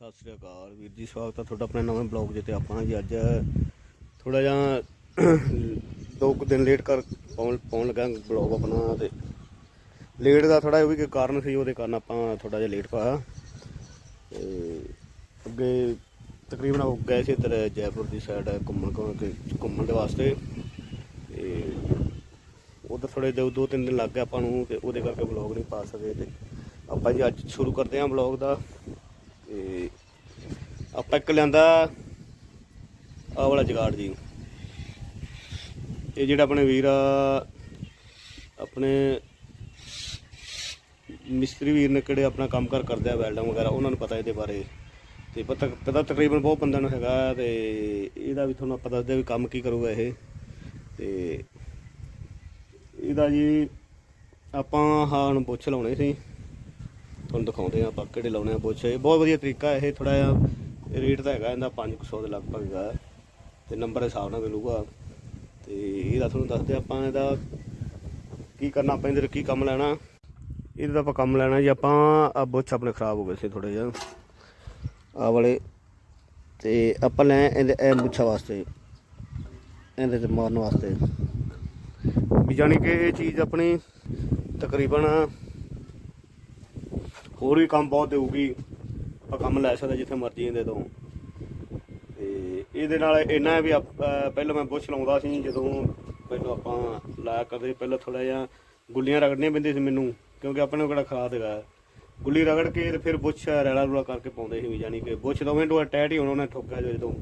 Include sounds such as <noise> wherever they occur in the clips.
ਸਤਿ ਸ੍ਰੀ ਅਕਾਲ ਵੀਰ ਜੀ, ਸਵਾਗਤ ਹੈ ਤੁਹਾਡਾ ਆਪਣੇ ਨਵੇਂ ਬਲੌਗ ਜਿੱਤੇ ਆਪਾਂ ਜੀ ਅੱਜ ਥੋੜਾ ਜਿਹਾ ਦੋ ਕੁ ਦਿਨ ਲੇਟ ਕਰ ਪਾਉਣ ਪਾਉਣ ਲੱਗਾ ਬਲੌਗ ਆਪਣਾ ਤੇ ਲੇਟ ਦਾ ਥੋੜਾ ਉਹ ਵੀ ਕਾਰਨ ਸੀ, ਉਹਦੇ ਕਾਰਨ ਆਪਾਂ ਥੋੜਾ ਜਿਹਾ ਲੇਟ ਪਾਇਆ। ਤੇ ਅੱਗੇ ਤਕਰੀਬਨ ਉਹ ਗਏ ਸੀ ਇੱਧਰ ਜੈਪੁਰ ਦੀ ਸਾਈਡ ਘੁੰਮਣ ਘੁੰਮਣ ਘੁੰਮਣ ਦੇ ਵਾਸਤੇ। ਤੇ ਉਧਰ ਥੋੜੇ ਦੋ ਦੋ ਤਿੰਨ ਦਿਨ ਲੱਗ ਗਏ ਆਪਾਂ ਨੂੰ ਤੇ ਉਹਦੇ ਕਰਕੇ ਬਲੌਗ ਨਹੀਂ ਪਾ ਸਕੇ ਤੇ ਆਪਾਂ ਜੀ ਅੱਜ ਸ਼ੁਰੂ ਕਰਦੇ ਹਾਂ ਬਲੌਗ ਦਾ। ਤੇ ਆਪਾਂ ਇੱਕ ਲਿਆਂਦਾ ਆਹ ਵਾਲਾ ਜਗਾੜ ਜੀ। ਇਹ ਜਿਹੜਾ ਆਪਣੇ ਵੀਰ ਆ, ਆਪਣੇ ਮਿਸਤਰੀ ਵੀਰ ਨੇ ਕਿਹੜੇ ਆਪਣਾ ਕੰਮ ਕਾਰ ਕਰਦੇ ਆ ਵੈਲਡਿੰਗ ਵਗੈਰਾ, ਉਹਨਾਂ ਨੂੰ ਪਤਾ ਇਹਦੇ ਬਾਰੇ। ਤੇ ਪਤਾ ਪਤਾ ਤਕਰੀਬਨ ਬਹੁਤ ਬੰਦਿਆਂ ਨੂੰ ਹੈਗਾ, ਤੇ ਇਹਦਾ ਵੀ ਤੁਹਾਨੂੰ ਆਪਾਂ ਦੱਸਦੇ ਵੀ ਕੰਮ ਕੀ ਕਰੂਗਾ ਇਹ। ਤੇ ਇਹਦਾ ਜੀ ਆਪਾਂ ਹਾਂ ਹੁਣ ਪੁੱਛ ਲਾਉਣੇ ਸੀ। ਤੁਹਾਨੂੰ ਦਿਖਾਉਂਦੇ ਆ ਆਪਾਂ ਕਿਹੜੇ ਲਾਉਣੇ ਆ ਪੁੱਛ ਇਹ ਬਹੁਤ ਵਧੀਆ ਤਰੀਕਾ ਇਹ ਥੋੜਾ ਜਿਹਾ ਰੇਟ ਤਾਂ ਹੈਗਾ, ਇਹਦਾ 500 ਦੇ ਲਗਭਗ ਹੈਗਾ, ਤੇ ਨੰਬਰ ਦੇ ਹਿਸਾਬ ਨਾਲ ਮਿਲੂਗਾ। ਤੇ ਇਹਦਾ ਤੁਹਾਨੂੰ ਦੱਸਦੇ ਆਪਾਂ ਇਹਦਾ ਕੀ ਕਰਨਾ ਆਪਾਂ, ਇਹਦੇ ਕੀ ਕੰਮ ਲੈਣਾ। ਇਹਦਾ ਤਾਂ ਆਪਾਂ ਕੰਮ ਲੈਣਾ ਜੀ, ਆਪਾਂ ਆ ਬੁੱਛ ਆਪਣੇ ਖਰਾਬ ਹੋ ਗਏ ਸੀ ਥੋੜੇ ਜਿਹਾ। ਆ ਵਾਲੇ, ਤੇ ਆਪਾਂ ਲੈ ਇਹਦੇ, ਇਹ ਮੁੱਛਾ ਵਾਸਤੇ, ਇਹਦੇ ਤੇ ਮਾਰਨ ਵਾਸਤੇ। ਵੀ ਜਾਣੀ ਕਿ ਇਹ ਚੀਜ਼ ਆਪਣੀ ਤਕਰੀਬਨ ਹੋਰ ਵੀ ਕੰਮ ਬਹੁਤ ਦੇਊਗੀ, ਆਪਾਂ ਕੰਮ ਲੈ ਸਕਦੇ ਜਿੱਥੇ ਮਰਜ਼ੀ ਇਹਦੇ ਤੋਂ। ਤੇ ਇਹਦੇ ਨਾਲ ਇੰਨਾ ਹੈ ਵੀ ਆਪ- ਪਹਿਲਾਂ ਮੈਂ ਬੁੱਛ ਲਾਉਂਦਾ ਸੀ, ਜਦੋਂ ਪਹਿਲਾਂ ਆਪਾਂ ਲਾਇਆ ਕਰਦੇ ਪਹਿਲਾਂ ਥੋੜਾ ਜਿਹਾ ਗੁੱਲੀਆਂ ਰਗੜਨੀਆਂ ਪੈਂਦੀਆਂ ਸੀ ਮੈਨੂੰ, ਕਿਉਂਕਿ ਆਪਣੇ ਕੋਲ ਕਿਹੜਾ ਖਰਾਬ ਹੈਗਾ। ਗੁੱਲੀ ਰਗੜ ਕੇ ਤੇ ਫਿਰ ਬੁੱਛ ਰੈਲਾ ਰੂਲਾ ਕਰਕੇ ਪਾਉਂਦੇ ਸੀ ਵੀ ਜਾਨੀ ਕਿ ਬੁੱਛ ਦੋਵੇਂ ਟੋ ਟੈਟ ਹੀ ਹੁਣ ਉਹਨੇ ਠੋਕਿਆ ਜਦੋਂ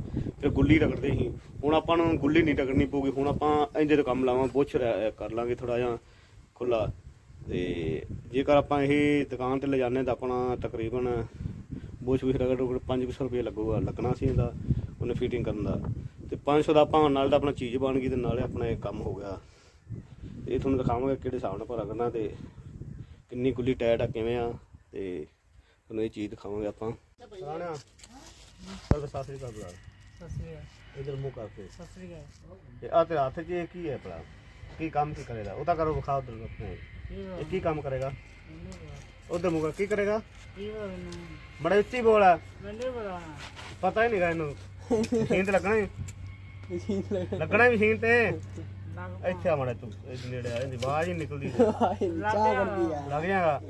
ਫਿਰ ਗੁੱਲੀ ਰਗੜਦੇ ਸੀ। ਹੁਣ ਆਪਾਂ ਨੂੰ ਗੁੱਲੀ ਨਹੀਂ ਰਗੜਨੀ ਪਊਗੀ, ਹੁਣ ਆਪਾਂ ਇਹਦੇ ਤੇ ਕੰਮ ਲਾਵਾਂ ਬੁੱਛ ਰੈ- ਕਰ ਲਾਂਗੇ ਥੋੜਾ ਜਿਹਾ ਖੁੱਲਾ ਤੇ ਜੇਕਰ ਆਪਾਂ ਇਹ ਦੁਕਾਨ ਤੇ ਲੈ ਜਾਂਦੇ ਤਾਂ ਆਪਣਾ ਤਕਰੀਬਨ ਬੁੱਛ ਵੀ ਰਗੜ ਰਗੜ 500 ਰੁਪਏ ਲੱਗੂਗਾ ਲੱਗਣਾ ਸੀ ਇਹਦਾ ਉਹਨੇ ਫਿਟਿੰਗ ਕਰਨ ਦਾ। ਤੇ 500 ਦਾ ਆਪਾਂ ਨਾਲ ਤਾਂ ਆਪਣਾ ਚੀਜ਼ ਬਣ ਗਈ ਤੇ ਨਾਲੇ ਆਪਣਾ ਇਹ ਕੰਮ ਹੋ ਗਿਆ। ਇਹ ਤੁਹਾਨੂੰ ਦਿਖਾਵਾਂਗੇ ਕਿਹੜੇ ਹਿਸਾਬ ਨਾਲ ਭਰਾ ਕਰਨਾ ਤੇ ਕਿੰਨੀ ਗੁੱਲੀ ਟਾਇਟ ਆ ਕਿਵੇਂ ਆ ਤੇ ਤੁਹਾਨੂੰ ਇਹ ਚੀਜ਼ ਦਿਖਾਵਾਂਗੇ ਆਪਾਂ। ਸਰ ਸਾਸਰੀ ਦਾ ਬੁਲਾ ਸਤਿ ਸ੍ਰੀ ਅਕਾਲ। ਇਧਰ ਮੂੰਹ ਕਰਕੇ ਸਤਿ ਸ੍ਰੀ ਅਕਾਲ। ਤੇ ਆ ਤੇਰੇ ਹੱਥ 'ਚ ਇਹ ਕੀ ਹੈ ਭਲਾ? ਕੀ ਕੰਮ ਕੀ ਕਰੇਗਾ? ਉਹ ਤਾਂ ਕਰੋ ਵਿਖਾ ਉਧਰ ਆਪਣੇ ਕੀ ਇਹ ਕੀ ਕੰਮ ਕਰੇਗਾ? ਮੈਨੂੰ ਪਤਾ ਉਧਰ ਮੂੰਹ ਕਰ ਕੀ ਕਰੇਗਾ? ਕੀ ਪਤਾ ਮੈਨੂੰ ਬੜਾ ਉੱਚੀ ਬੋਲ ਆ। ਮੈਨੂੰ ਪਤਾ ਪਤਾ ਹੀ ਨਹੀਂਗਾ ਇਹਨੂੰ। ਮਸ਼ੀਨ ਤੇ ਲੱਗਣਾ ਹੀ। ਲੱਗਣਾ। ਹੀ ਮਸ਼ੀਨ ਤੇ। ਇੱਥੇ ਆ ਮੜਾ ਤੂੰ ਇਹ ਨੇੜੇ ਆ ਇਹਦੀ ਆਵਾਜ਼ ਹੀ ਨਿਕਲਦੀ। <laughs> ਲੱਗ ਜਾਗਾ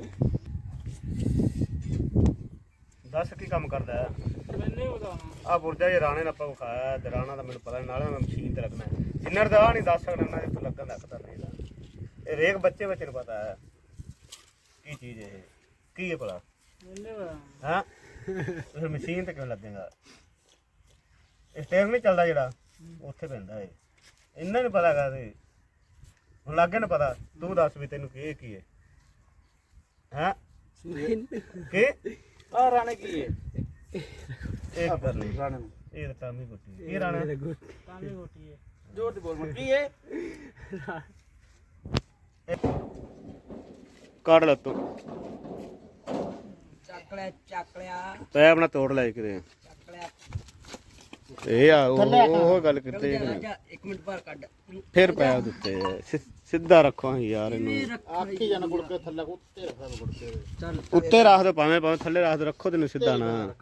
ਦੱਸ ਕੀ ਕੰਮ ਕਰਦਾ ਹੈ? ਮੈਨੂੰ ਪਤਾ ਆ ਪੁਰਜਾ ਜੇ ਰਾਣੇ ਨੇ ਆਪਾਂ ਵਿਖਾਇਆ ਤੇ ਰਾਣਾ ਦਾ ਮੈਨੂੰ ਪਤਾ ਨਾਲੇ ਮੈਂ ਮਸ਼ੀਨ ਤੇ ਲੱਗਣਾ। ਜਿੰਨਰ ਦਾ ਨਹੀਂ ਦੱਸ ਸਕਦਾ ਨਾ ਜਿੱਥੋਂ ਲੱਗਣ ਦਾ ਪਤਾ ਨਹੀਂ ਇਹਦਾ ਇਹ ਰੇਕ ਬੱਚੇ ਬੱਚੇ ਨੂੰ ਪਤਾ ਹੈ। ਕੀ ਚੀਜ਼ ਇਹ? ਕੀ ਹੈ ਭਲਾ? ਹਾਂ? ਫਿਰ ਮਸ਼ੀਨ ਤੇ ਕਿਉਂ ਲੱਗੇਗਾ? ਸਟੇਅਰ ਨਹੀਂ ਚੱਲਦਾ ਜਿਹੜਾ ਉੱਥੇ ਪੈਂਦਾ ਏ ਇੰਨਾ ਨਹੀਂ ਪਤਾ ਤੇ ਹੁਣ ਲੱਗੇ ਨਾ ਪਤਾ ਤੂੰ ਦੱਸ ਵੀ ਤੈਨੂੰ ਕੀ ਇਹ ਕੀ ਹੈ? ਹਾਂ? ਕੀ? ਆ ਰਾਣੇ ਕੀ ਹੈ? ਇਹ ਕੀ ਕਰਨੀ। ਰਾਣੇ ਨੂੰ। ਇਹ ਤਾਂ ਕੰਮ ਹੀ। ਗੁੱਟੀ ਕੀ ਰਾਣਾ? ਗੋਟੀ ਹੈ। ਜ਼ੋਰ ਤੇ ਬੋਲ ਮੈਂ। ਕੀ ਹੈ? ਕੱਢ ਲੈ ਤੂੰ। ਚੱਕ ਲਿਆ ਚੱਕ ਲਿਆ। ਤੈ ਆਪਣਾ ਤੋੜ ਲੈ ਕਿਤੇ ਚੱਕ ਲਿਆ। ਇਹ ਆ ਉਹ ਉਹ ਗੱਲ ਕਿਤੇ ਇੱਕ ਮਿੰਟ ਬਾਹਰ ਕੱਢ। ਫਿਰ ਉੱਤੇ ਸਿ- ਸਿੱਧਾ ਰੱਖੋ ਯਾਰ ਇਹਨੂੰ। ਆਖੀ ਜਾਣਾ ਗੁੜ ਕੇ ਥੱਲੇ ਉੱਤੇ ਰੱਖਦਾ ਗੁੜ ਕੇ। ਚੱਲ। ਉੱਤੇ ਰੱਖ ਦੋ ਭਾਵੇਂ ਭਾਵੇਂ ਥੱਲੇ ਰੱਖ ਦੋ ਰੱਖੋ ਤੈਨੂੰ ਸਿੱਧਾ ਨਾ।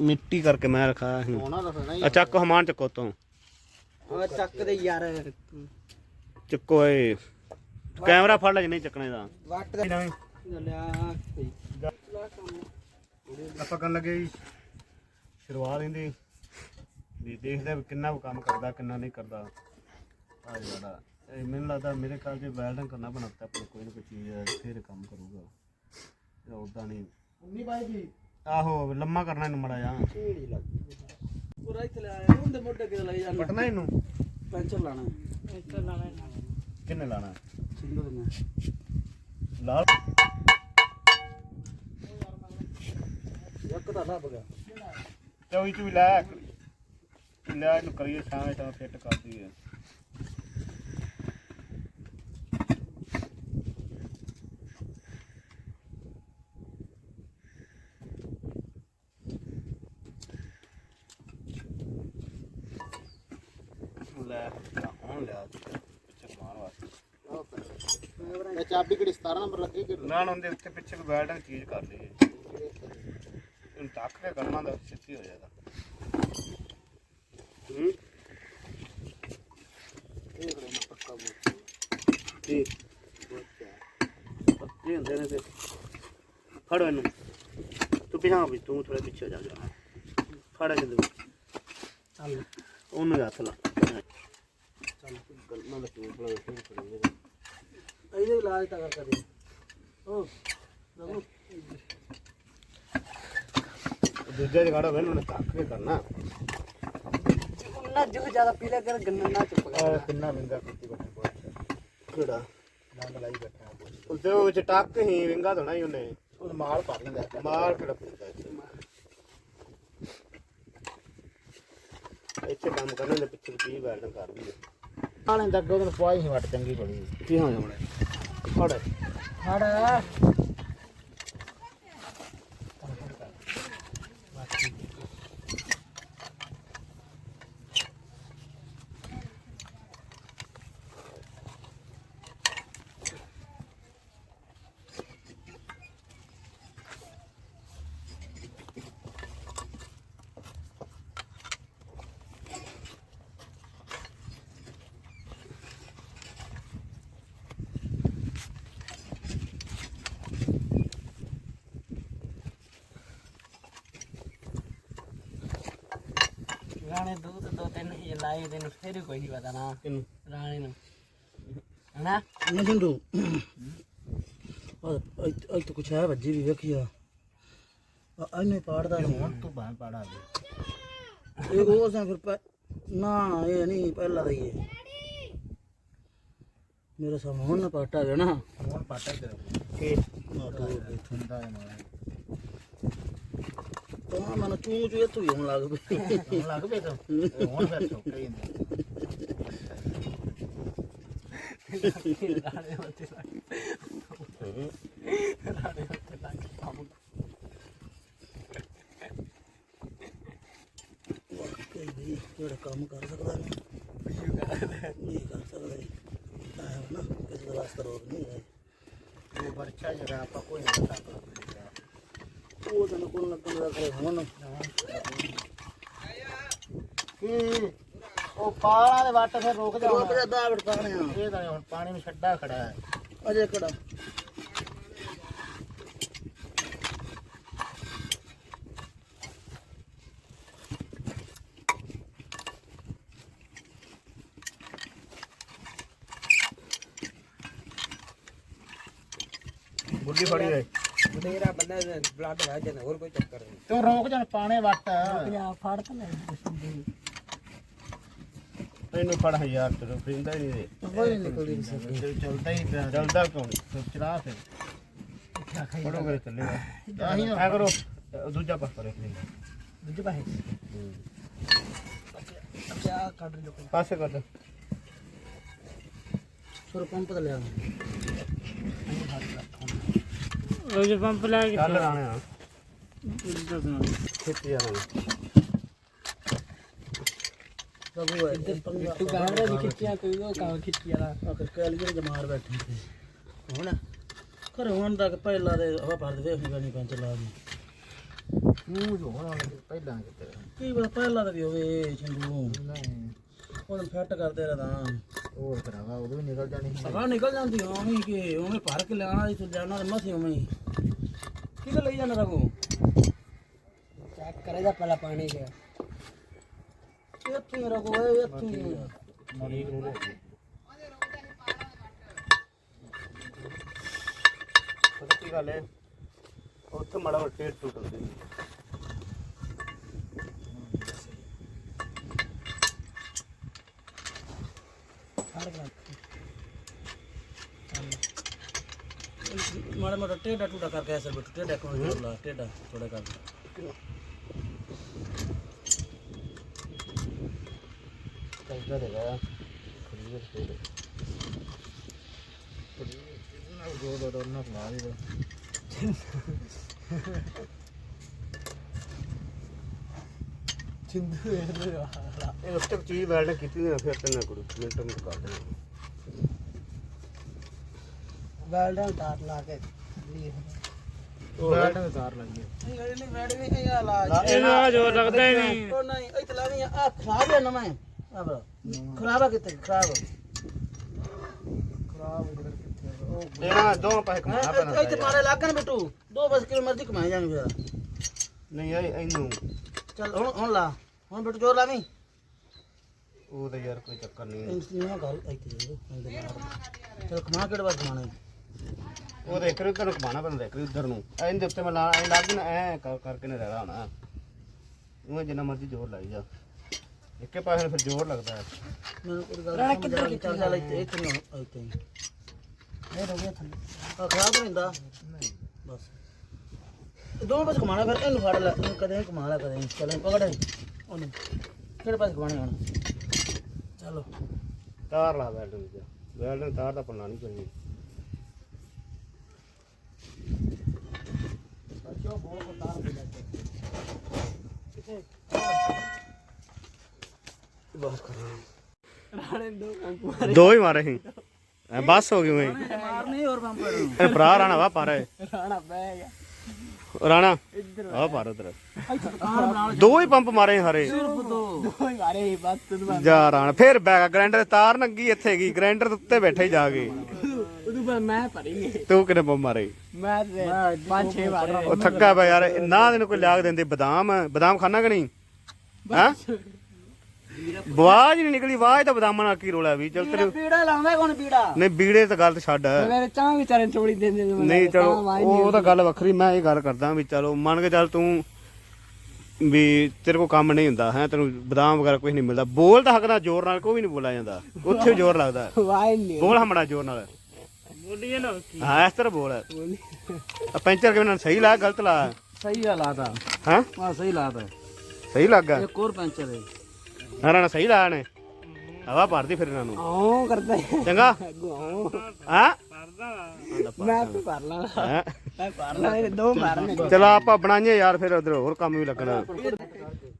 ਮਿੱਟੀ ਕਰਕੇ ਮੈਂ ਰੱਖਾ ਇਹਨੂੰ। ਆ ਚੱਕ ਹਮਾਨ ਚੱਕੋ ਤੋਂ ਚੱਕ ਦੇ ਯਾਰ। ਚੱਕੋ ਏ। ਕੈਮਰਾ ਫੜ ਲੈ ਜੇ ਨਹੀਂ ਚੱਕਣੇ ਦਾ। ਵੱਟ ਦੇ। ਨਵੀਂ ਲਿਆ ਆਪਾਂ ਕਰਨ ਲੱਗੇ ਜੀ। ਸ਼ੁਰੂਆਤ ਇਹਦੀ। ਵੀ ਦੇਖਦੇ ਆ ਵੀ ਕਿੰਨਾ ਕੁ ਕੰਮ ਕਰਦਾ ਕਿੰਨਾ ਨਹੀਂ ਕਰਦਾ। ਆ ਜਿਹੜਾ ਇਹ ਮੈਨੂੰ ਲੱਗਦਾ ਮੇਰੇ ਖਿਆਲ 'ਚ ਵੈਲਡਿੰਗ ਕਰਨਾ ਬਣਾਤਾ ਆਪਾਂ ਨੂੰ ਕੋਈ ਨਾ ਕੋਈ ਚੀਜ਼ ਫਿਰ ਕੰਮ ਕਰੂਗਾ। ਇਹ ਉਦਾਂ ਨਹੀਂ। ਮੰਮੀ ਬਾਈ ਜੀ ਆਹੋ ਲੰਮਾ ਕਰਨਾ ਇਹਨੂੰ ਮੜਾ ਜਾ ਢੀੜੀ ਲੱਗ ਪੂਰਾ ਇੱਥੇ ਲੈ ਆਇਆ ਹੁੰਦੇ ਮੋਢੇ ਕਿਤੇ ਲੱਗ ਜਾਂਦਾ ਪਟਣਾ ਇਹਨੂੰ? ਪੈਂਚਰ ਲਾਣਾ ਪੈਂਚਰ ਲਾਣਾ ਕਿੰਨੇ ਲਾਣਾ ਸਿੰਗਲ ਮੈਂ ਲਾਲ। ਇੱਕ ਤਾਂ ਲੱਭ ਗਿਆ। ਚੌਈ ਚੂਈ ਲੈ ਲੈ ਇਹਨੂੰ ਕਰੀਏ ਛਾਵੇਂ ਛਾਵੇਂ ਫਿੱਟ ਕਰ ਦਈਏ ਲੈ ਹੁਣ ਲਿਆ ਪਿੱਛੇ ਮਾਰ ਵਾਸਤੇ ਚਾਬੀ ਕਿਹੜੀ 17 ਨੰਬਰ ਲੱਗੀ ਕਿ ਨਾ ਨਾ ਉਹਦੇ ਉੱਤੇ ਪਿੱਛੇ ਕੋਈ ਵੈਲਡਿੰਗ ਚੀਜ਼ ਕਰ ਲਈ ਇਹਨੂੰ ਤੱਕ ਕੇ ਕਰਨਾ ਦਾ ਛੇਤੀ ਹੋ ਜਾਏਗਾ। ਹੂੰ? ਇਹ ਕਿਹੜਾ ਮੈਂ ਪੱਕਾ ਬੋਲ ਜੀ ਪੱਤੇ ਹੁੰਦੇ ਨੇ ਤੇ ਫੜੋ ਇਹਨੂੰ। ਤੂੰ ਪਿਛਾਂ ਵੀ ਤੂੰ ਥੋੜਾ ਪਿੱਛੇ ਹੋ ਜਾ ਜਾ ਫੜ ਚੱਲ। ਉਹਨੂੰ ਹੱਥ ਲਾ। ਚੱਲ ਦਾ ਟੂਬ ਲਾ ਕੇ ਕਰੀਏ ਇਹਦੇ ਇਲਾਜ ਤਾਂ ਕਰ ਕਰੇ ਓ ਰਮੂ ਦੂਜਾ ਜਗਾੜਾ ਵੇ ਉਹਨੇ ਤੱਕ ਕੇ ਕਰਨਾ ਉਹਨਾਂ ਜੋ ਜ਼ਿਆਦਾ ਪੀਲਾ ਕਰ ਗੰਨਾ ਨਾ ਚੁੱਪ ਆ ਕਿੰਨਾ ਮਹਿੰਗਾ ਕੀਤੀ ਬੈਠਾ ਬਹੁਤ ਕਿਹੜਾ ਨੰਗ ਲਾਈ ਬੈਠਾ ਉਸਦੇ ਵਿੱਚ ਟੱਕ ਹੀ ਵਿੰਗਾ ਧੋਣਾ ਹੀ ਉਹਨੇ ਉਹ ਮਾਲ ਭਰ ਲੈਂਦਾ ਮਾਰ ਕਿਹੜਾ ਪੁੱਛਦਾ ਇੱਥੇ ਕੰਮ ਕਰਨਾ ਦੇ ਪਿੱਛੇ ਕੀ ਵੈਲਡਿੰਗ ਕਰ ਲਈ ਆਲੇ ਦਾ ਅੱਗੇ ਉਹਨੂੰ ਪਵਾਈ ਨਹੀਂ ਵੱਟ ਚੰਗੀ ਬੜੀ। ਕੀ ਹੋ ਜਾਣਾ ਫੜ ਹੜ ਰਾਣੇ ਦੁੱਧ ਦੋ ਤਿੰਨ ਹੀ ਲਾਏ ਤੈਨੂੰ ਫਿਰ ਕੋਈ ਨਹੀਂ ਪਤਾ ਨਾ ਕਿਨੂੰ ਰਾਣੇ ਨੂੰ ਹਨਾ ਨਾ ਜੰਦੂ ਉਹ ਅੱਜ ਤਾਂ ਕੁਛ ਹੈ ਵੱਜੀ ਵੀ ਵੇਖੀ ਆ ਆ ਇਹਨੇ ਪਾੜਦਾ ਨਹੀਂ ਹੁਣ ਤੂੰ ਬਾਹਰ ਪਾੜਾ ਦੇ ਇਹ ਉਹ ਸਾਂ ਫਿਰ ਨਾ ਇਹ ਨਹੀਂ ਪਹਿਲਾਂ ਦਾ ਹੀ ਹੈ ਮੇਰਾ ਸਾਹਮਣੇ ਪਾਟਾ ਗਿਆ ਨਾ ਹੁਣ ਪਾਟਾ ਤੇ ਕੀ ਠੰਡਾ ਹੈ ਹੋਣ ਲੱਗ ਪਈ ਹੁਣ ਲੱਗ ਪਏ ਤਾਂ ਇਹ ਹੁਣ ਫਿਰ ਸੌਕਾ ਹੀ ਹੁੰਦਾ ਰਾਣੇ ਉੱਤੇ ਰਾਣੇ ਉੱਤੇ ਲੱਗ ਕੇ ਕੰਮ ਕਈ ਵੀ ਜਿਹੜਾ ਕੰਮ ਕਰ ਸਕਦਾ ਨਾ ਨਹੀਂ ਕਰ ਸਕਦਾ ਇਹ ਤਾਂ ਹੈ ਨਾ ਕਿਸੇ ਦਾ ਵਾਸਤਾ ਰੋਕ ਨਹੀਂ ਹੈ ਉਹ ਵਰਛਾ ਜਿਹੜਾ ਆਪਾਂ ਕੋਈ ਨਹੀਂ ਪਤਾ ਕਰਦਾ ਉਹ ਤਾਂ ਕੋਲ ਲੱਗਣ ਦਾ ਕਰੇ ਹੁਣ ਕੀ ਉਹ ਪਾਲਾ ਦੇ ਵੱਟ ਫਿਰ ਰੁਕ ਜਾ ਰੋਕ ਜਾ ਦਾ ਵੜਤਾਣੇ ਆ ਇਹ ਤਾਂ ਹੁਣ ਪਾਣੀ ਨੂੰ ਛੱਡਾ ਖੜਾ ਹੈ। ਅਜੇ ਕਿਹੜਾ? ਬੁੱਢੀ ਫੜੀ ਹੋਏ ਬਥੇਰਾ ਬੰਦਾ ਬਲੱਡ ਹੈ ਜਨ ਹੋਰ ਕੋਈ ਚੱਕਰ ਨਹੀਂ। ਤੂੰ ਰੁਕ ਜਾ ਪਾਣੀ ਵੱਟ। ਪੰਜਾਬ ਫੜ ਤਾਂ ਲੈ ਇਹਨੂੰ ਫੜ ਹਜ਼ਾਰ ਤੇ ਰੁਪਿੰਦਾ ਹੀ ਨਹੀਂ। ਕੋਈ ਨਿਕਲਦੀ ਤੇ ਚੱਲਦਾ ਹੀ ਪਿਆ। ਕਿਉਂ ਨਹੀਂ ਫਿਰ ਚਲਾ ਫਿਰ। ਫੜੋਗੇ ਚੱਲੇਗਾ ਆਹੀ ਐ ਕਰੋ। ਦੂਜਾ ਪਾਸ ਕਰੋ ਦੂਜੇ ਪਾਸੇ। ਅੱਛਾ ਕੱਢ ਲੋ ਪਾਸੇ ਕਰ ਦੋ ਸੁਰ ਪੰਪ ਤੇ ਲਿਆ ਉਹ ਜੇ ਪੰਪ ਲੈ ਕੇ ਚੱਲ ਰਾਣੇ ਆ। ਖੇਤੀ ਆ ਰਹੇ ਸਭੂ ਹੈ ਇੱਧਰ ਪੰਗਾ ਤੂੰ ਗਾਣਾ ਵੀ ਖਿੱਚਿਆ ਕੋਈ ਉਹ ਕਾਂ ਖਿੱਚੀ ਵਾਲਾ। ਆਖਰ ਕਾਲੀ ਜਿਹੜੇ ਜਮਾਰ ਬੈਠੇ ਸੀ। ਹੁਣ? ਘਰ ਹੁਣ ਤੱਕ ਪਹਿਲਾਂ ਦੇ ਹਵਾ ਭਰ ਦੇ ਵੇਖਣੀ ਪੈਣੀ ਪੰਚ ਲਾ ਦੀ। ਮੂੰਹ ਜੋ ਹੋਣਾ ਪਹਿਲਾਂ ਕਿਤੇ। ਕੀ ਪਤਾ ਪਹਿਲਾਂ ਦਾ ਵੀ ਹੋਵੇ ਚੰਗੂ ਨਹੀਂ। ਉਹਨੂੰ ਫਿੱਟ ਕਰਦੇ ਰਹਾ ਹੋਰ ਭਰਾਵਾ ਉਦੋਂ ਵੀ ਨਿਕਲ ਜਾਣੀ ਸੀ। ਸਗਾ ਨਿਕਲ ਜਾਂਦੀ ਉਵੇਂ ਕਿ ਉਵੇਂ ਭਰ ਕੇ ਲਿਆਣਾ ਤੂੰ ਜਾਣਾ ਤੇ ਮਸੇ ਉਵੇਂ ਹੀ। ਕਿਹਦੇ ਲਈ ਜਾਣਾ ਰਗੂ ਚੈੱਕ ਕਰੇਗਾ ਪਹਿਲਾਂ ਪਾਣੀ ਕੇ ਇੱਥੇ ਰਗੂ ਓਏ ਇੱਥੇ ਹੀ। ਪਤਾ ਕੀ ਗੱਲ ਹੈ? ਉੱਥੇ ਮੜਾ ਟੇਟ ਟੁੱਟ ਗਈ ਫੜ ਕੇ ਮਾੜਾ ਮੋਟਾ ਟੇਡਾ ਟੂਡਾ ਕਰਕੇ ਐਸਾ ਬਿਟ ਟੇਡਾ ਕੋਲ ਕਰ ਲਾ ਟੇਡਾ ਥੋੜਾ ਕਰ ਚੱਲਦਾ ਰਹੇਗਾ ਖਰੀਦ ਕੇ ਦੋ ਦੋ ਦੋ ਨਾ ਲਾ ਦੇ ਚਿੰਦੂ ਇਹ ਇਹ ਉੱਤੇ ਚੀਜ਼ ਵੈਲਡ ਕੀਤੀ ਨਾ ਫਿਰ ਤੈਨੂੰ ਕਰੂ ਮਿੰਟ ਮਿੰਟ ਕਰ ਦੇਣਾ ਵੈਲਡਨ ਤਾਰ ਲਾ ਕੇ ਬੈਠ ਉਤਾਰ ਲੱਗੇ। ਨਹੀਂ ਨਹੀਂ ਵੈਲਡ ਵੀ ਇਹ ਆ ਲਾ ਇਹਦਾ ਜੋ ਲੱਗਦਾ ਹੀ ਨਹੀਂ। ਉਹ ਨਹੀਂ ਇੱਥੇ ਲਾ ਨਹੀਂ ਆ ਖਰਾਬ ਹੈ ਨਵਾਂ ਆ ਬਰਾ ਖਰਾਬ ਆ। ਕਿਤੇ ਖਰਾਬ ਇਹਨਾਂ ਦੋ ਪੈਸੇ ਹੈ ਕਮਾਣਾ ਪੈਣਾ ਇੱਥੇ ਮਾਰੇ ਲੱਗਣ ਬਿੱਟੂ। ਦੋ ਬਸ ਕਿਲੋ ਮਰਜ਼ੀ ਕਮਾਈ ਜਾਣੀ ਫਿਰ ਨਹੀਂ ਇਹ ਇਹਨੂੰ। ਚੱਲ ਹੁਣ ਹੁਣ ਲਾ। ਹੁਣ ਬਿੱਟੂ ਜੋਰ ਲਾਵੀਂ। ਉਹ ਤਾਂ ਯਾਰ ਕੋਈ ਚੱਕਰ ਨਹੀਂ ਇੰਸ ਨਹੀਂ ਗੱਲ ਇੱਥੇ ਚੱਲ ਕਮਾ ਕਿਹੜੇ ਵਾਰ ਕਮਾਣਾ ਉਹ ਦੇਖ ਰਿਹਾ ਤੈਨੂੰ ਕਮਾਣਾ ਪੈਂਦਾ ਦੇਖ ਉਧਰ ਨੂੰ। ਇਹਦੇ ਉੱਤੇ ਮੈਂ ਲਾ ਐ ਲੱਗ ਨਾ ਐ ਕਰ ਕਰਕੇ ਨਾ ਰਹਿਣਾ ਹੋਣਾ। ਉਹ ਜਿੰਨਾ ਮਰਜ਼ੀ ਜ਼ੋਰ ਲਾਈ ਜਾ। ਇੱਕੇ ਪਾਸੇ ਨੂੰ ਫਿਰ ਜ਼ੋਰ ਲੱਗਦਾ ਹੈ। ਮੈਨੂੰ ਕੋਈ ਗੱਲ ਰਾਣਾ ਕਿੱਧਰ ਕੀ ਚੱਲ ਚੱਲ ਇੱਥੇ ਇੱਥੇ ਨਹੀਂ ਇੱਥੇ ਹੀ। ਇਹ ਹੋ ਗਿਆ ਥੱਲੇ ਆ ਖਰਾਬ ਨਹੀਂ ਹੁੰਦਾ ਨਹੀਂ ਬਸ। ਦੋਵੇਂ ਪਾਸੇ ਕਮਾਣਾ ਫਿਰ ਇਹਨੂੰ ਫੜ ਲੈ। ਕਦੇ ਕਮਾ ਲੈ ਕਦੇ ਚੱਲ ਪਕੜ ਉਹਨੂੰ। ਕਿਹੜੇ ਪਾਸੇ ਕਮਾਣੇ ਹੁਣ? ਚਲੋ। ਤਾਰ ਲਾ ਬੈਲਟ ਵਿੱਚ ਬੈਲਟ ਨੂੰ ਤਾਰ ਦਾ ਪੰਨਾ ਨਹੀਂ ਪੈਣੀ ਰਾਣੇ ਦੋ ਪੰਪ ਦੋ ਹੀ ਮਾਰੇ ਸੀ। ਐ ਬਸ ਹੋ ਗਈ ਮੈਂ ਮਾਰ ਨਹੀਂ ਹੋਰ ਪੰਪ ਨੂੰ ਇਹ ਭਰਾ ਰਾਣਾ ਵਾ ਪਰ ਰਾਣਾ ਬਹਿ ਗਿਆ। ਰਾਣਾ। ਆ ਪਰ ਉਧਰ ਦੋ ਹੀ ਪੰਪ ਮਾਰੇ ਹਰੇ ਸਿਰਫ ਦੋ। ਦੋ ਹੀ ਮਾਰੇ ਬਸ ਜਾ ਰਾਣਾ ਫਿਰ ਬੈਗ ਗ੍ਰਾਈਂਡਰ ਤਾਰ ਨੰਗੀ ਇੱਥੇ ਗਈ। ਗ੍ਰਾਈਂਡਰ ਦੇ ਉੱਤੇ ਬੈਠੇ ਜਾ ਕੇ। ਉਦੋਂ ਬਾਅਦ ਮੈਂ ਭਰੀ ਤੂੰ ਕਿਨੇ ਪੰਪ ਮਾਰੇ? ਮੈਂ ਪੰਜ ਛੇ ਵਾਰ ਉਹ ਥੱਕਾ ਪਿਆ ਯਾਰ। ਨਾ ਤੈਨੂੰ ਕੋਈ ਲਿਆ ਕੇ ਦਿੰਦੇ। ਬਦਾਮ ਬਦਾਮ ਖਾਣਾ ਕਿ ਨਹੀਂ? ਹਾਂ? ਆਵਾਜ਼ ਨਹੀਂ ਨਿਕਲੀ ਆਵਾਜ਼ ਤਾਂ ਬਦਾਮਾਂ ਨਾਲ ਕੀ ਰੋਲਾ ਵੀ ਚਲ ਤੇਰੇ ਪੀੜਾ ਲਾਉਂਦਾ ਕੋਣ ਪੀੜਾ ਨਹੀਂ ਬੀੜੇ ਤਾਂ ਗੱਲ ਛੱਡ। ਮੇਰੇ ਚਾਹ ਵਿਚਾਰੇ ਚੋੜੀ ਦਿੰਦੇ ਨੇ ਮੈਨੂੰ ਨਹੀਂ ਚਲੋ ਉਹ ਤਾਂ ਗੱਲ ਵੱਖਰੀ ਮੈਂ ਇਹ ਗੱਲ ਕਰਦਾ ਵੀ ਚਲੋ ਮੰਨ ਕੇ ਚੱਲ ਤੂੰ ਵੀ ਤੇਰੇ ਕੋ ਕੰਮ ਨਹੀਂ ਹੁੰਦਾ ਹੈ ਤੈਨੂੰ ਬਦਾਮ ਵਗੈਰਾ ਕੁਝ ਨਹੀਂ ਮਿਲਦਾ। ਬੋਲ ਤਾਂ ਹੱਕ ਨਾਲ ਜ਼ੋਰ ਨਾਲ ਕੋਈ ਨਹੀਂ ਬੋਲਿਆ ਜਾਂਦਾ। ਉੱਥੇ ਜ਼ੋਰ ਲੱਗਦਾ। ਬੋਲ ਹਮੜਾ ਜ਼ੋਰ ਨਾਲ। ਬੋਲੀਏ ਨਾ ਹਾਂ ਇਸ ਤਰ੍ਹਾਂ ਬੋਲ। ਆ ਪੈਂਚਰ ਕਿਵੇਂ ਨਾਲ ਸਹੀ ਲਾ ਗਲਤ ਲਾ? ਸਹੀ ਆ ਲਾਤਾ। ਹਾਂ? ਆ ਸਹੀ ਲਾਤਾ। ਸਹੀ ਲੱਗਾ ਇੱਕ ਹੋਰ ਪੈਂਚਰ ਹੈ। ਹਰਾਂ ਨਾਲ ਸਹੀ ਲਾਇਆ ਨੇ। ਹਵਾ ਭਰਦੀ ਫਿਰ ਇਹਨਾਂ ਨੂੰ। ਆਉਂ ਕਰਦਾ। ਚੰਗਾ? ਆਉਂ। ਹਾਂ? ਮੈਂ ਤੇ ਭਰ ਲਾਂ। ਹੈਂ? ਮੈਂ ਭਰ ਲਾਂ ਇਹ ਦੋ ਮਾਰਨੇ ਚਲ ਆਪਾਂ ਬਣਾਈਏ ਯਾਰ ਫਿਰ ਉਧਰ ਹੋਰ ਕੰਮ ਵੀ ਲੱਗਣਾ।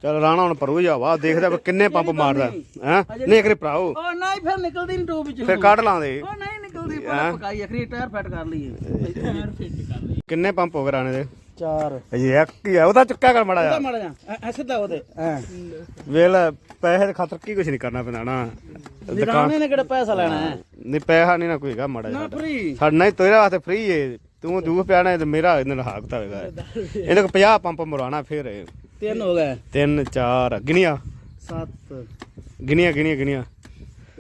ਚਲ ਰਾਣਾ ਹੁਣ ਪਰੂ ਜਾਵਾ ਦੇਖਦਾ ਵੀ ਕਿੰਨੇ ਪੰਪ ਮਾਰਦਾ। ਹੈ? ਨਹੀਂ ਕਰੇ ਭਰਾਓ। ਉਹ ਨਹੀਂ ਫਿਰ ਨਿਕਲਦੀ ਨਹੀਂ ਟੂਬ ਵਿੱਚੋਂ। ਫਿਰ ਕੱਢ ਲਾਂਦੇ ਉਹ ਨਹੀਂ ਨਿਕਲਦੀ ਪਰ ਪਕਾਈ ਅਖਰੀ ਟਾਇਰ ਫਿੱਟ ਕਰ ਲਈਏ। ਫਿੱਟ ਕਰ ਕਿੰਨੇ ਪੰਪ ਹੋ ਗਏ ਰਾਣੇ ਦੇ? ਚਾਰ। ਅਜੇ ਇੱਕ ਹੀ ਆ ਉਹਦਾ ਚੁੱਕਾ ਕਰ ਮੜਾ ਜਾ ਮਾੜਾ ਜਾ ਐ ਸਿੱਧਾ ਉਹਦੇ। ਐ। ਵੇਲ ਪੈਸੇ ਦੇ ਖਾਤਰ ਕੀ ਕੁਝ ਨਹੀਂ ਕਰਨਾ ਪੈਂਦਾ ਨਾ। ਦੁਕਾਨ ਨੇ ਕਿਹੜਾ ਪੈਸਾ ਲੈਣਾ ਹੈ? ਨਹੀਂ ਪੈਸਾ ਨਹੀਂ ਨਾ ਕੋਈ ਹੈਗਾ ਮੜਾ ਜਾ ਸਾਡਾ। ਨਹੀਂ ਤੇਰੇ ਵਾਸਤੇ ਫ੍ਰੀ ਏ। ਤੂੰ ਦੂਖ ਪਿਆਣਾ ਤੇ ਮੇਰਾ ਇਹਨਾਂ ਨਾਲ ਹਾਕਤ ਹੋਵੇਗਾ ਇਹਦੇ ਕੋ 50 ਪੰਪ ਮਰਵਾਣਾ ਫਿਰ। ਇਹ। ਤਿੰਨ ਹੋ ਗਏ। ਤਿੰਨ ਚਾਰ ਗਿਣੀਆਂ। ਸੱਤ। ਗਿਣੀਆਂ ਗਿਣੀਆਂ ਗਿਣੀਆਂ।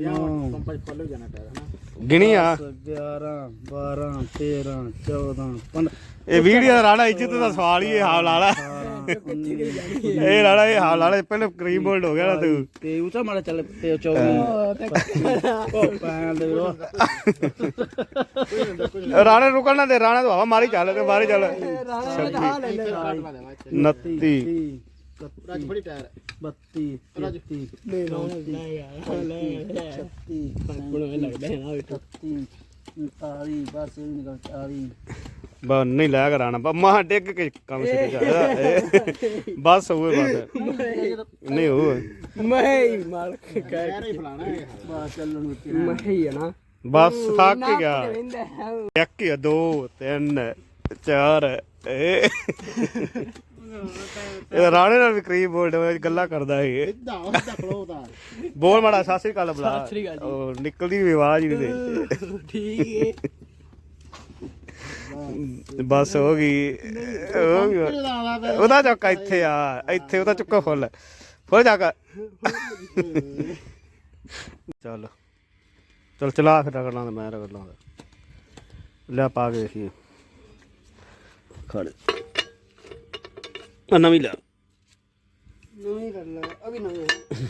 ਨੌ। ਪੰਪਾ ਫੁੱਲ ਹੋ ਜਾਣਾ ਪੈਰ ਹਨਾ? ਗਿਣੀਆਂ 11 12 13 14 15 ਇਹ ਵੀਡੀਓ ਦਾ ਰਾਣਾ ਇੱਜ਼ਤ ਦਾ ਸਵਾਲ ਹੀ ਇਹ ਹਾਲ ਲਾਲਾ ਇਹ ਰਾਣਾ ਇਹ ਹਾਲ ਲਾਲਾ ਪਹਿਲੇ ਕਰੀਮ ਬੋਲਡ ਹੋ ਗਿਆ ਨਾ ਤੂੰ। ਤੇ ਉਹ ਤਾਂ ਮਾੜਾ ਚੱਲ ਤੇ 24 ਉਹ ਪੈਣ ਦੇ ਰਾਣੇ ਰੁਕਣ ਨਾ ਦੇ ਰਾਣੇ ਤੋਂ ਹਵਾ ਮਾਰੀ ਚੱਲ ਤੇ ਮਾਰੀ ਚੱਲ। ਰਾਣੇ ਦਾ ਹਾਲ ਲੈ 29 ਰਾਜ ਬੜੀ ਟਾਇਰ 32 33 ਨਹੀਂ ਨਾ ਯਾਰ ਲੈ ਲੈ 36 ਬੜਾ ਲੱਗਦਾ ਹੈ ਨਾ 38 39 ਬਸ ਇਹ ਨਿਕਲ 40 ਬਾ ਨਹੀਂ ਲੈ ਕੇ ਰਾਣਾ ਬਾ ਮਾਂ ਡਿੱਗ ਕੇ ਕੰਮ ਸਿੱਖ ਜਾ। ਬਸ ਹੋਏ ਬਸ ਨਹੀਂ ਹੋਏ ਮੈਂ ਹੀ ਮਾਰ ਕੇ ਕਹਿ ਬਸ ਚੱਲਣ ਵਿੱਚ ਮੈਂ ਹੀ ਹੈ ਨਾ। ਬਸ ਥੱਕ ਹੀ ਗਿਆ। ਹੈ। ਇੱਕ ਹੀ ਦੋ ਤਿੰਨ ਚਾਰ ਇਹ। ਇਹ ਰਾਣੇ ਨਾਲ ਵੀ ਕਰੀਬ ਬੋਲਡ ਗੱਲਾਂ ਕਰਦਾ ਇਹ। ਬੋਲ ਮਾੜਾ ਸਤਿ ਸ੍ਰੀ ਅਕਾਲ ਬੁਲਾ ਸਤਿ ਸ੍ਰੀ ਅਕਾਲ ਜੀ। ਉਹ ਨਿਕਲਦੀ ਵੀ ਆਵਾਜ਼ ਹੀ ਨਹੀਂ ਦੇ ਠੀਕ ਹੈ ਬਸ ਹੋ ਗਈ ਹੋ ਗਈ। ਉਹਦਾ ਚੱਕਾ ਇੱਥੇ ਆ ਇੱਥੇ ਉਹਦਾ ਚੁੱਕਾ ਫੁੱਲ। ਫੁੱਲ ਚੱਕਾ। ਚੱਲ ਚਲ ਚਲਾ ਫਿਰ ਰਗੜ ਲਾਂਦਾ ਮੈਂ ਰਗੜ ਲਾਂਦਾ ਲੈ ਪਾ ਕੇ ਦੇਖੀਏ ਖੜ। ਆ ਨਵੀਂ ਲੈ। ਨਹੀਂ ਕਰਨਾ ਅਭੀ ਨਹੀਂ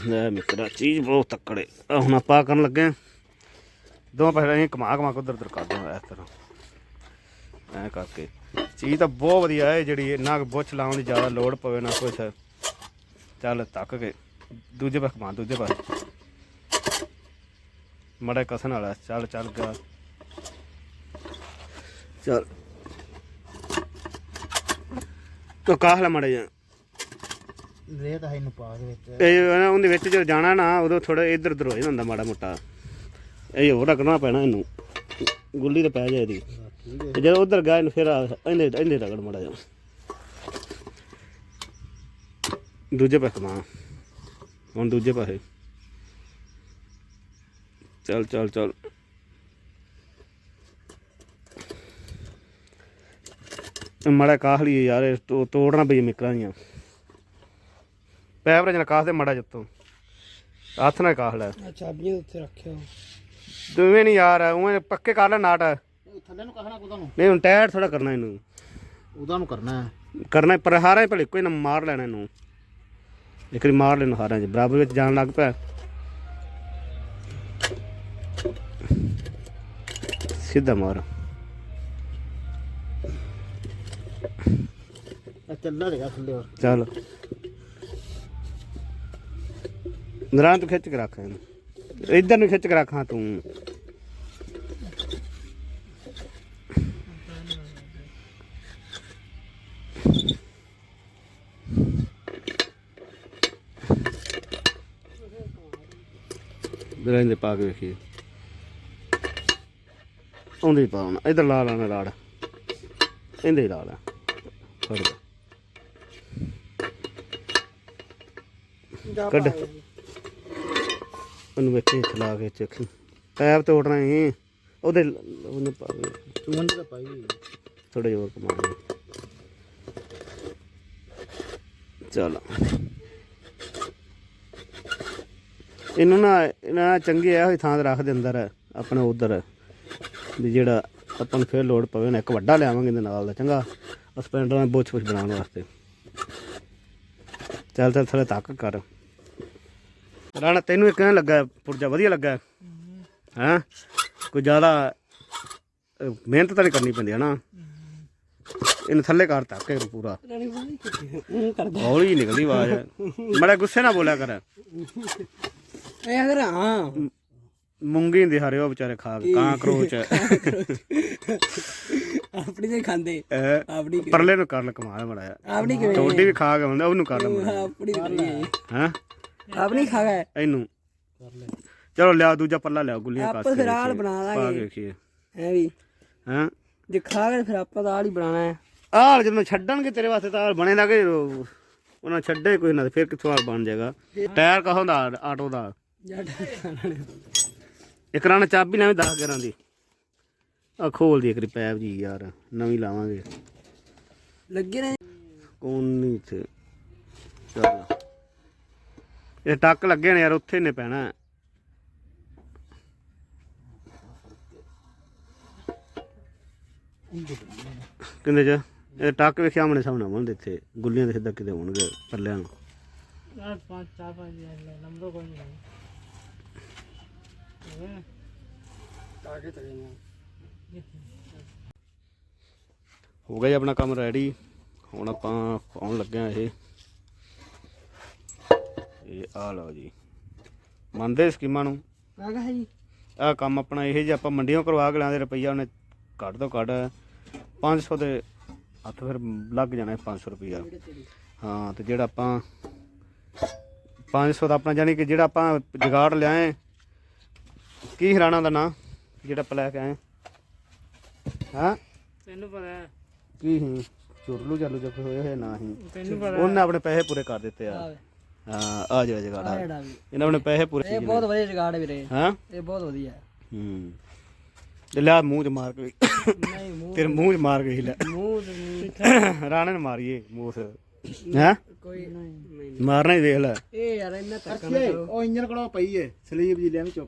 ਲੈ ਮਿੱਤਰਾ ਚੀਜ਼ ਬਹੁਤ ਤੱਕੜੇ। ਆ ਹੁਣ ਆਪਾਂ ਕਰਨ ਲੱਗੇ ਆਂ। ਦੋਵਾਂ ਪਾਸੇ ਅਸੀਂ ਕਮਾ ਕਮਾ ਕੇ ਉਧਰ ਉਧਰ ਕਰਦੇ ਹਾਂ ਇਸ ਤਰ੍ਹਾਂ। ਐ ਕਰਕੇ। ਚੀਜ਼ ਤਾਂ ਬਹੁਤ ਵਧੀਆ ਹੈ ਜਿਹੜੀ ਇੰਨਾ ਕੁ ਬੁੱਛ ਲਾਉਣ ਦੀ ਜ਼ਿਆਦਾ ਲੋੜ ਪਵੇ ਨਾ ਕੁਛ। ਚੱਲ ਤੱਕ ਕੇ। ਦੂਜੇ ਪਾਸੇ ਕਮਾ ਦੂਜੇ ਪਾਸੇ। ਮੜਾ ਕਸਣ ਵਾਲਾ। ਚੱਲ ਚੱਲ ਗਿਆ। ਚੱਲ। ਤੋ ਕਾਹਲਾ ਮੜਾ ਜਾ ਰੇਤ ਹੈ ਇਹਨੂੰ ਪਾ ਦੇ ਵਿੱਚ। ਇਹ ਨਾ ਉਹਦੇ ਵਿੱਚ ਜਦੋਂ ਜਾਣਾ ਨਾ ਉਦੋਂ ਥੋੜਾ ਇੱਧਰ ਉੱਧਰ ਹੋ ਜਾਂਦਾ ਮਾੜਾ ਮੋਟਾ। ਇਹ ਹੋਰ ਰੱਖਣਾ ਪੈਣਾ ਇਹਨੂੰ। ਗੁੱਲੀ ਤੇ ਪੈ ਜਾਏ ਇਹਦੀ। ਤੇ ਜਦੋਂ ਉਧਰ ਗਿਆ ਇਹਨੂੰ ਫਿਰ ਇਹਨੇ ਇਹਨੇ ਰਗੜ ਮੜਾ ਜਾ ਦੂਜੇ ਪਾਸੇ ਮਾਂ ਹੁਣ ਦੂਜੇ ਪਾਸੇ। ਚੱਲ ਚੱਲ ਚੱਲ। ਮੜਾ ਕਾਹ ਲਈ ਯਾਰ ਤੋੜਨਾ ਪਈ ਮਿਕਰਾਂ ਦੀਆਂ। ਪੈਪ ਰਜਨ ਕਾਹ ਤੇ ਮੜਾ ਜੱਤੋਂ। ਹੱਥ ਨਾਲ ਕਾਹ ਲੈ। ਚਾਬੀਆਂ ਉੱਥੇ ਰੱਖਿਓ ਦੋਵੇਂ ਨਹੀਂ ਯਾਰ ਉਵੇਂ ਪੱਕੇ ਕਰ ਲੈ ਨਾਟ। ਥੱਲੇ ਨੂੰ ਕਹਣਾ ਕੁਦਾ ਨੂੰ? ਨਹੀਂ ਹੁਣ ਟਾਇਰ ਥੋੜਾ ਕਰਨਾ ਇਹਨੂੰ। ਉਹਦਾ ਨੂੰ ਕਰਨਾ ਹੈ। ਕਰਨਾ ਪਰ ਹਾਰਾਂ ਹੀ ਭਲੇ ਕੋਈ ਨਾ ਮਾਰ ਲੈਣਾ ਇਹਨੂੰ। ਇੱਕ ਵਾਰੀ ਮਾਰ ਲੈਣ ਹਾਰਾਂ 'ਚ ਬਰਾਬਰ ਵਿੱਚ ਜਾਣ ਲੱਗ ਪਿਆ। ਸਿੱਧਾ ਮਾਰ। ਇਹ ਚੱਲਦਾ ਰਿਹਾ ਥੱਲੇ ਹੋਰ। ਚੱਲ। ਨਰਾਂ ਤੂੰ ਖਿੱਚ ਕੇ ਰੱਖ ਇਹਨੂੰ। ਇੱਧਰ ਨੂੰ ਖਿੱਚ ਕੇ ਰੱਖ ਤੂੰ। ਦਰਾਂ ਦੇ ਪਾ ਕੇ ਵੇਖੀ ਆਉਂਦੇ ਹੀ ਪਾਉਣਾ ਇਧਰ ਲਾ ਲਾਣਾ ਲਾੜ ਇਹਦੇ ਲਾ ਲਾ। ਫੜ ਲੈ ਕੱਢ। ਉਹਨੂੰ ਵੇਖੀ ਚਲਾ ਕੇ ਚੱਕ। ਪੈਪ ਤੋੜਨਾ ਹੀ। ਉਹਦੇ ਉਹਨੇ ਪਾ ਤੂੰ ਅੰਦਰ ਪਾਈ ਥੋੜਾ ਜਿਹਾ ਹੋਰ ਕਮਾ ਚਲ। ਇਹਨੂੰ ਨਾ ਇਹਨਾਂ ਚੰਗੇ ਆ ਹੋਈ ਥਾਂ ਤੇ ਰੱਖ ਦੇ ਅੰਦਰ ਆਪਣੇ ਉਧਰ। ਵੀ ਜਿਹੜਾ ਆਪਾਂ ਨੂੰ ਫੇਰ ਲੋਡ ਪਵੇ ਨਾ ਇੱਕ ਵੱਡਾ ਲਿਆਵਾਂਗੇ ਇਹਦੇ ਨਾਲ ਦਾ ਚੰਗਾ। ਸਪੈਂਡਰ ਨਾਲ ਬੋਛ ਬੋਛ ਬਣਾਉਣ ਵਾਸਤੇ। ਚੱਲ ਚੱਲ ਥਲੇ ਤੱਕ ਕਰ। ਰਾਣਾ ਤੈਨੂੰ ਇਹ ਕਿਵੇਂ ਲੱਗਾ ਪੁਰਜਾ ਵਧੀਆ ਲੱਗਾ। ਹਾਂ? ਕੋਈ ਜ਼ਿਆਦਾ ਮਿਹਨਤ ਤਾਂ ਨਹੀਂ ਕਰਨੀ ਪੈਂਦੀ ਹੈ ਨਾ? ਇਹਨੂੰ ਥੱਲੇ ਕਰ ਤੱਕ ਇਹਨੂੰ ਪੂਰਾ। ਉਹ ਹੌਲੀ ਨਿਕਲਦੀ ਆਵਾਜ਼। ਮੜਾ ਗੁੱਸੇ ਨਾਲ ਬੋਲਿਆ ਕਰ। ਇਹ ਅਗਰ ਹਾਂ। ਮੂੰਗੀ ਦੇ ਹਰਿਓ ਵਿਚਾਰੇ ਖਾ ਕੇ ਕਾਂ ਕਰੋਚ। ਆਪਣੀ ਦੇ ਖਾਂਦੇ। ਆਪਣੀ ਪਰਲੇ ਨੂੰ ਕਰ ਲ ਕਮਾਲ ਮੜਾ ਆਪਣੀ ਕਿਵੇਂ? ਟੋਡੀ ਵੀ ਖਾ ਕੇ ਹੁੰਦਾ ਉਹਨੂੰ ਕਰ ਲ ਆਪਣੀ ਹਾਂ। ਆਪਣੀ ਖਾ ਗਏ ਇਹਨੂੰ। ਚਲੋ ਲਿਆ ਦੂਜਾ ਪੱਲਾ ਲਿਆ ਗੁੱਲੀਆਂ ਕੱਸ ਆਪਾਂ ਫਿਰ ਆਲ ਬਣਾ ਪਾ ਲਾਂਗੇ। ਕੇ ਵੇਖੀਏ ਐ ਵੀ? ਹਾਂ? ਜੇ ਖਾ ਗਏ ਫਿਰ ਆਪਾਂ ਤਾਂ ਆਲ ਹੀ ਬਣਾਣਾ ਹੈ। ਆਹ ਜਦੋਂ ਛੱਡਣਗੇ ਤੇਰੇ ਵਾਸਤੇ ਤਾਂ ਬਣੇ ਉਹ- ਉਹਨਾਂ ਛੱਡੇ ਕੋਈ ਨਾ ਫਿਰ ਕਿੱਥੋਂ ਆਹ ਬਣ ਜਾਏਗਾ? ਟਾਇਰ ਕਹੋਂ ਦਾ ਆਟੋ ਦਾ? ਇੱਕ ਰਾਂ ਚਾਬੀ ਲੈਵੇਂ 10 11 ਦੀ। ਆ ਖੋਲ ਦੀ ਇੱਕ ਰੀ ਪੈਪ ਜੀ ਯਾਰ ਨਵੀਂ ਲਾਵਾਂਗੇ। ਲੱਗੇ ਨੇ? ਕੌਣ ਨਹੀਂ ਇੱਥੇ? ਚੱਲ। ਇਹ ਟੱਕ ਲੱਗੇ ਨੇ ਯਾਰ ਉੱਥੇ ਨੇ ਪੈਣਾ। ਕਿੰਦੇ ਚ? ਇਹ ਟੱਕ ਵੇਖਿਆ ਆਮਣੇ ਸਾਹਮਣੇ ਹੋਣਗੇ ਇੱਥੇ। ਗੁੱਲੀਆਂ ਦੇ ਸਿੱਧਾ ਕਿਤੇ ਹੋਣਗੇ ਪੱਲਿਆਂ ਨੂੰ। ਯਾਰ ਪੰਜ ਚਾਰ ਪੰਜ ਨੰਬਰ ਕੋਈ ਨਹੀਂ। ਹੋ ਗਿਆ ਜੀ ਆਪਣਾ ਕੰਮ ਰੈਡੀ ਹੁਣ ਆਪਾਂ ਪਾਉਣ ਲੱਗੇ ਆ ਇਹ। ਇਹ ਆ ਲਓ ਜੀ। ਮੰਨਦੇ ਸਕੀਮਾਂ ਨੂੰ? ਆ ਗਿਆ ਜੀ। ਆਹ ਕੰਮ ਆਪਣਾ ਇਹ ਜੇ ਆਪਾਂ ਮੰਡੀਆਂ ਕਰਵਾ ਕੇ ਲਾਂਦੇ ਰੁਪਈਆ ਉਹਨੇ ਘੱਟ ਤੋਂ ਘੱਟ 500 ਦੇ ਹੱਥ ਫਿਰ ਲੱਗ ਜਾਣਾ ਹੈ 500 ਰੁਪਈਆ। ਹਾਂ ਤੇ ਜਿਹੜਾ ਆਪਾਂ 500 ਦਾ ਆਪਣਾ ਜਾਨੀ ਕਿ ਜਿਹੜਾ ਆਪਾਂ ਜਗਾੜ ਲਿਆਏ ਕੀ ਹਰਾਣਾ ਦਾ ਨਾਂ ਜਿਹੜਾ ਆਪਾਂ ਲੈ ਕੇ ਆਏ? ਹਾਂ? ਤੈਨੂੰ ਪਤਾ ਹੈ। ਕੀ ਹੀ ਚੁਰਲੂ ਚਾਲੂ ਜੱਫੇ ਹੋਏ ਹੋਏ ਨਾ ਹੀ ਤੈਨੂੰ ਪਤਾ ਉਹਨੇ ਆਪਣੇ ਪੈਸੇ ਪੂਰੇ ਕਰ ਦਿੱਤੇ ਆ। ਆ ਹਾਂ ਆ ਜਿਹੜਾ ਜਗਾੜਾ ਜਿਹੜਾ ਵੀ। ਇਹਨਾਂ ਆਪਣੇ ਪੈਸੇ ਪੂਰੇ ਇਹ ਬਹੁਤ ਵਧੀਆ ਜਗਾੜ ਵੀਰੇ। ਹਾਂ? ਇਹ ਬਹੁਤ ਵਧੀਆ ਹੂੰ। ਤੇ ਲਿਆ ਮੂੰਹ ਚ ਮਾਰ ਕੇ। ਨਹੀਂ ਮੂੰਹ ਤੇਰੇ ਮੂੰਹ ਚ ਮਾਰ ਕੇ ਲੈ। ਮੂੰਹ ਤੇ ਮੂੰਹ ਰਾਣੇ ਨੂੰ ਮਾਰੀਏ ਮੂਸ ਹੈ? ਕੋਈ ਨਹੀਂ। ਮਾਰਨਾ ਹੀ ਦੇਖ ਲੈ। ਇਹ ਯਾਰ ਇੰਨਾ ਕਰੋ। ਉਹ ਇੰਜਨ ਕੋਲੋਂ ਪਈ ਏ ਸਲੀਪ ਜੀ ਲੈ ਵੀ ਚੁੱਕ।